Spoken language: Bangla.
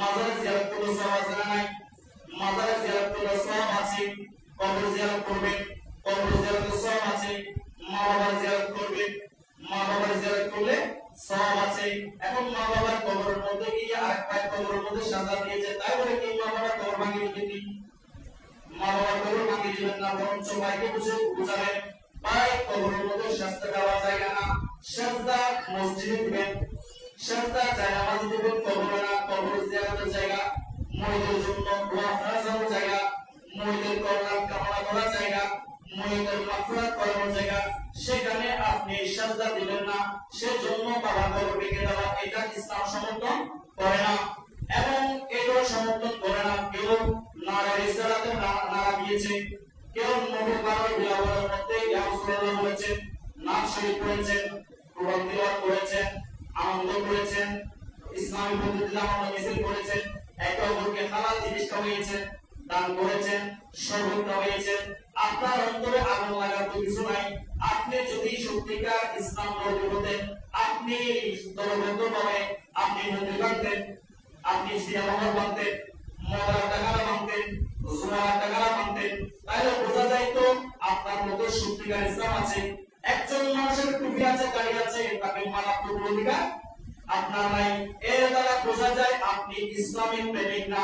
মাজারে জিয়ারত করলে সওয়াব আছে না নাই? মাজারে জিয়ারত করলে আছে, কবর জিয়ারত করবেন কবর জিয়ারতে সওয়াব আছে, মা বাবার জিয়ারত করবেন মা বাবার জিয়ারত করলে সওয়াব আছে। এখন মা বাবার কবরের মধ্যে গিয়ে আরেক পায়ের কবরের মধ্যে সাজা দিয়েছে, তাই বলে কি মা বাবার কবর ভাঙিয়ে দিবেন মা বাবার কবর ভাঙিয়ে দিবেন না, বরঞ্চ ভাইকে বুঝে বুঝাবেন ভাই কবরের মধ্যে সাজতে দেওয়া জায়গা না। সাজদা মসজিদে দিবেন। সাজদা জায়গা মহিলার জন্য দোয়া জায়গা কল্যাণ কামনা করার জায়গা মাফরাত জায়গা সেখানে আপনি সাজদা দিবেন না সেজন্য বাবা দেওয়া এটা ইসলাম সমর্থন করে না এবং সমর্থন করে না কেউ নারা রিসালাতে নারা দিয়েছে কেউ মধ্যে ইয়া রাসূলুল্লাহ বলেছেন নাম শরীফ পড়েছেন কোরআন করেছেন। আনন্দ করেছেন। ইসলামী পদ্ধতিতে মিছিল করেছেন জিনিস দান করেছেন শরবত খাওয়িয়েছেন আপনার অন্তরে আগুন লাগার তো কিছু নাই। আপনি যদি সত্যিকার ইসলাম গ্রহণ হতেন আপনি দলবদ্ধ ভাবে, আপনি মন্দির বাঁধতেন, আপনি সিনেমা বাঁধতেন, মদার টাকারা বাঁধতেন জুয়ার টাকারা বাঁধতেন, তাহলে বোঝা যায় তো আপনার মধ্যে সত্যিকার ইসলাম আছে। একজন মানুষের টুপি আছে গাড়ি আছে, তাকে মারাত্মক অধিকার আপনার নাই। এর দ্বারা বোঝা যায় আপনি ইসলামিক প্রেমিক না।